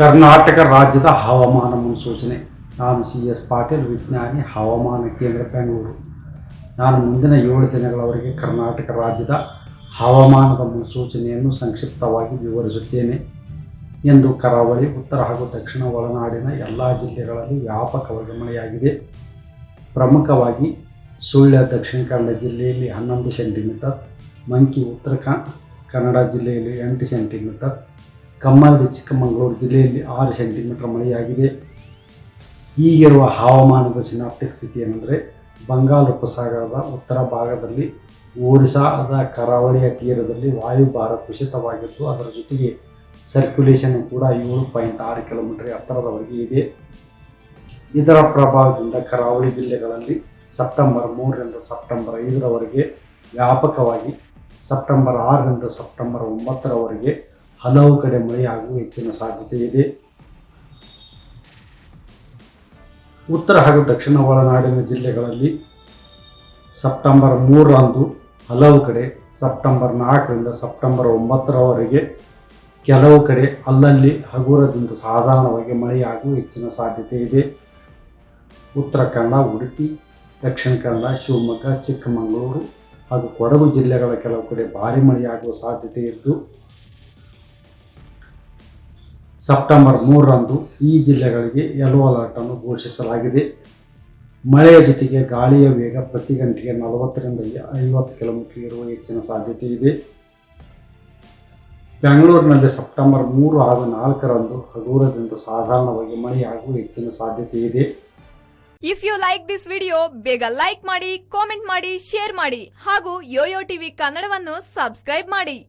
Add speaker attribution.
Speaker 1: ಕರ್ನಾಟಕ ರಾಜ್ಯದ ಹವಾಮಾನ ಮುನ್ಸೂಚನೆ. ನಾನು ಸಿ ಎಸ್ ಪಾಟೀಲ್ ವಿಜ್ಞಾನಿ, ಹವಾಮಾನ ಕೇಂದ್ರ ಬೆಂಗಳೂರು. ನಾನು ಮುಂದಿನ ಏಳು ದಿನಗಳವರೆಗೆ ಕರ್ನಾಟಕ ರಾಜ್ಯದ ಹವಾಮಾನದ ಮುನ್ಸೂಚನೆಯನ್ನು ಸಂಕ್ಷಿಪ್ತವಾಗಿ ವಿವರಿಸುತ್ತೇನೆ. ಎಂದು ಕರಾವಳಿ, ಉತ್ತರ ಹಾಗೂ ದಕ್ಷಿಣ ಒಳನಾಡಿನ ಎಲ್ಲ ಜಿಲ್ಲೆಗಳಲ್ಲಿ ವ್ಯಾಪಕವಾಗಿ ಮಳೆಯಾಗಿದೆ. ಪ್ರಮುಖವಾಗಿ ಸುಳ್ಯ ದಕ್ಷಿಣ ಕನ್ನಡ ಜಿಲ್ಲೆಯಲ್ಲಿ ಹನ್ನೊಂದು ಸೆಂಟಿಮೀಟರ್ ಮಂಕಿ ಉತ್ತರ ಕನ್ನಡ ಜಿಲ್ಲೆಯಲ್ಲಿ ಎಂಟು ಸೆಂಟಿಮೀಟರ್ ಕಮ್ಮರಡಿ ಚಿಕ್ಕಮಗಳೂರು ಜಿಲ್ಲೆಯಲ್ಲಿ ಆರು ಸೆಂಟಿಮೀಟರ್ ಮಳೆಯಾಗಿದೆ. ಈಗಿರುವ ಹವಾಮಾನದ ಸಿನಾಪ್ಟಿಕ್ ಸ್ಥಿತಿ ಏನೆಂದರೆ, ಬಂಗಾಳ ಉಪಸಾಗರದ ಉತ್ತರ ಭಾಗದಲ್ಲಿ ಒರಿಸ್ಸಾದ ಕರಾವಳಿಯ ತೀರದಲ್ಲಿ ವಾಯುಭಾರ ಕುಸಿತವಾಗಿದ್ದು, ಅದರ ಜೊತೆಗೆ ಸರ್ಕ್ಯುಲೇಷನ್ ಕೂಡ ಏಳು ಪಾಯಿಂಟ್ ಆರು ಕಿಲೋಮೀಟರ್ ಎತ್ತರದವರೆಗೆ ಇದೆ. ಇದರ ಪ್ರಭಾವದಿಂದ ಕರಾವಳಿ ಜಿಲ್ಲೆಗಳಲ್ಲಿ ಸೆಪ್ಟೆಂಬರ್ ಮೂರರಿಂದ ಸೆಪ್ಟೆಂಬರ್ ಐದರವರೆಗೆ ವ್ಯಾಪಕವಾಗಿ ಸೆಪ್ಟೆಂಬರ್ ಆರರಿಂದ ಸೆಪ್ಟೆಂಬರ್ ಒಂಬತ್ತರವರೆಗೆ ಹಲವು ಕಡೆ ಮಳೆಯಾಗುವ ಹೆಚ್ಚಿನ ಸಾಧ್ಯತೆ ಇದೆ. ಉತ್ತರ ಹಾಗೂ ದಕ್ಷಿಣ ಒಳನಾಡಿನ ಜಿಲ್ಲೆಗಳಲ್ಲಿ ಸೆಪ್ಟೆಂಬರ್ ಮೂರರಂದು ಹಲವು ಕಡೆ ಸೆಪ್ಟೆಂಬರ್ ನಾಲ್ಕರಿಂದ ಸೆಪ್ಟೆಂಬರ್ ಒಂಬತ್ತರವರೆಗೆ ಕೆಲವು ಕಡೆ ಅಲ್ಲಲ್ಲಿ ಹಗುರದಿಂದ ಸಾಧಾರಣವಾಗಿ ಮಳೆಯಾಗುವ ಹೆಚ್ಚಿನ ಸಾಧ್ಯತೆ ಇದೆ. ಉತ್ತರ ಕನ್ನಡ, ಉಡುಪಿ, ದಕ್ಷಿಣ ಕನ್ನಡ, ಶಿವಮೊಗ್ಗ, ಚಿಕ್ಕಮಗಳೂರು ಹಾಗೂ ಕೊಡಗು ಜಿಲ್ಲೆಗಳ ಕೆಲವು ಕಡೆ ಭಾರಿ ಮಳೆಯಾಗುವ ಸಾಧ್ಯತೆ ಇದ್ದು ಸೆಪ್ಟೆಂಬರ್ ಮೂರರಂದು ಈ ಜಿಲ್ಲೆಗಳಿಗೆ ಯೆಲ್ಲೋ ಅಲರ್ಟ್ ಅನ್ನು ಘೋಷಿಸಲಾಗಿದೆ. ಮಳೆಯ ಜೊತೆಗೆ ಗಾಳಿಯ ವೇಗ ಪ್ರತಿ ಗಂಟೆಗೆ ನಲವತ್ತರಿಂದ ಐವತ್ತು ಕಿಲೋಮೀಟರ್ ಇರುವ ಹೆಚ್ಚಿನ ಸಾಧ್ಯತೆ ಇದೆ. ಬೆಂಗಳೂರಿನಲ್ಲಿ ಸೆಪ್ಟೆಂಬರ್ ಮೂರು ಹಾಗೂ ನಾಲ್ಕರಂದು ಹಗುರದಿಂದ ಸಾಧಾರಣವಾಗಿ ಮಳೆಯಾಗುವ ಹೆಚ್ಚಿನ ಸಾಧ್ಯತೆ ಇದೆ.
Speaker 2: If you like this video ಬೇಗ ಲೈಕ್ ಮಾಡಿ ಕಾಮೆಂಟ್ ಮಾಡಿ ಶೇರ್ ಮಾಡಿ ಹಾಗೂ ಯೋಯೋ ಟಿವಿ ಕನ್ನಡವನ್ನು ಸಬ್ಸ್ಕ್ರೈಬ್ ಮಾಡಿ.